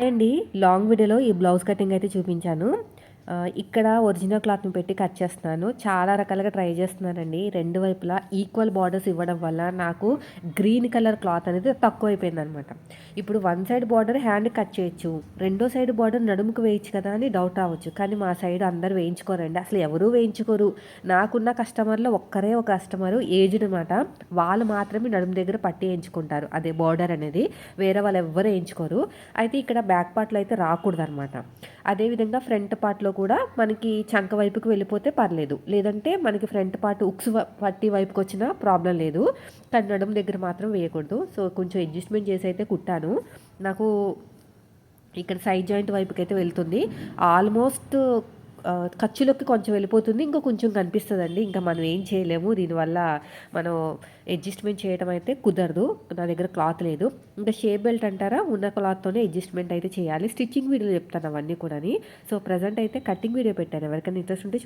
అండి. లాంగ్ వీడియోలో ఈ బ్లౌజ్ కటింగ్ అయితే చూపించాను. ఇక్కడ ఒరిజినల్ క్లాత్ని పెట్టి కట్ చేస్తున్నాను. చాలా రకాలుగా ట్రై చేస్తున్నానండి రెండు వైపులా ఈక్వల్ బార్డర్స్ ఇవ్వడం వల్ల నాకు గ్రీన్ కలర్ క్లాత్ అనేది తక్కువ అయిపోయింది అనమాట ఇప్పుడు one side border hand cut చేయొచ్చు. రెండో సైడ్ బార్డర్ నడుముకు వేయచ్చు కదా అని డౌట్ రావచ్చు. కానీ మా సైడ్ అందరు వేయించుకోరండి. అసలు ఎవరూ వేయించుకోరు. నాకున్న కస్టమర్లో ఒక్కరే ఒక కస్టమరు ఏజ్డ్ అనమాట. వాళ్ళు మాత్రమే నడుము దగ్గర పట్టి వేయించుకుంటారు. అదే బార్డర్ అనేది వేరే వాళ్ళు ఎవ్వరు వేయించుకోరు. అయితే ఇక్కడ బ్యాక్ పార్ట్లో అయితే రాకూడదు అనమాట అదేవిధంగా ఫ్రంట్ పార్ట్లో కూడా మనకి చంక వైపుకి వెళ్ళిపోతే పర్లేదు. లేదంటే మనకి ఫ్రంట్ పార్ట్ ఉక్స్ పట్టి వైపుకి వచ్చినా ప్రాబ్లం లేదు. కానీ నడుము దగ్గర మాత్రం వేయకూడదు. సో కొంచెం అడ్జస్ట్మెంట్ చేసి అయితే కుట్టాను. నాకు ఇక్కడ సైడ్ జాయింట్ వైపుకి అయితే వెళ్తుంది. ఆల్మోస్ట్ ఖర్చులోకి కొంచెం వెళ్ళిపోతుంది. ఇంకా కొంచెం కనిపిస్తుందండి. ఇంకా మనం ఏం చేయలేము. దీనివల్ల మనం అడ్జస్ట్మెంట్ చేయడం అయితే కుదరదు. నా దగ్గర క్లాత్ లేదు. ఇంకా షేప్ బెల్ట్ అంటారా? ఉన్న క్లాత్తోనే అడ్జస్ట్మెంట్ అయితే చేయాలి. స్టిచ్చింగ్ వీడియో చెప్తాను అవన్నీ కూడా సో ప్రజెంట్ అయితే కటింగ్ వీడియో పెట్టాను. ఎవరికైనా ఇంట్రెస్ట్ ఉంటే